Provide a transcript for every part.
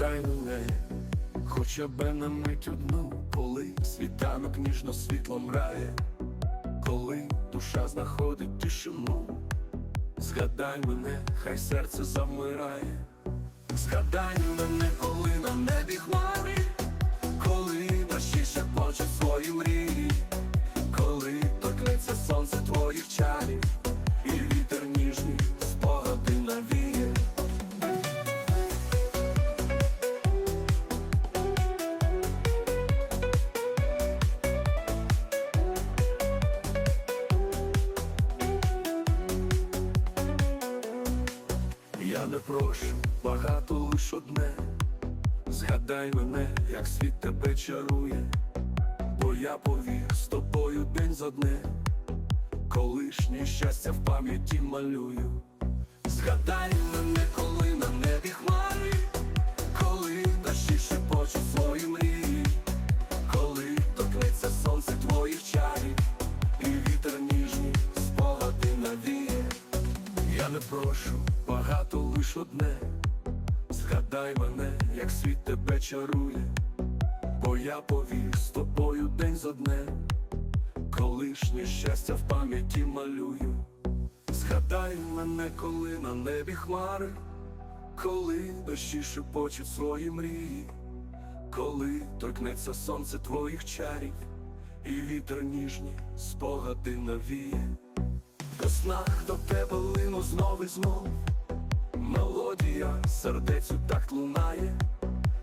Згадай мене, хоча б на мить одну, коли світанок ніжно світлом грає, коли душа знаходить тишину, згадай мене, хай серце замирає, згадай мене, коли на небі хмари, Я не прошу, багато лиш одне. Згадай мене, як світ тебе чарує, бо я повір з тобою день за днем, колишнє щастя в пам'яті малюю. Згадай мене, коли на небі хмари, коли дощі шепочуть свої мрії, коли торкнеться сонце твоїх чарів, і вітер ніжний спогади навіє. Я не прошу, багато лиш одне. Згадай мене, як світ тебе чарує, бо я повір з тобою день за днем, колишнє щастя в пам'яті малюю. Згадай мене, коли на небі хмари, коли дощі шепочуть свої мрії, коли торкнеться сонце твоїх чарів, і вітер ніжні спогади навіє. До снах до тебе лину знов і знов Мелодія сердецю так лунає,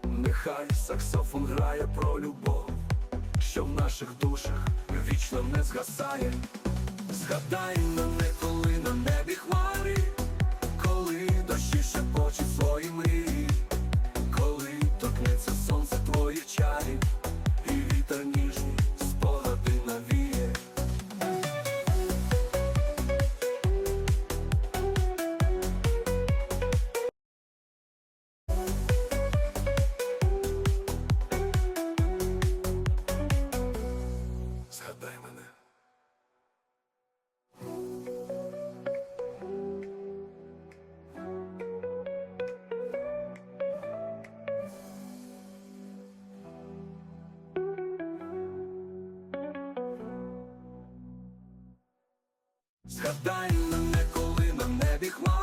нехай саксофон грає про любов, що в наших душах вічно не згасає. Згадай мене, коли на небі хмари, коли дощі шепочуть свої мрії, коли торкнеться Дай нам не коли на небі хмар.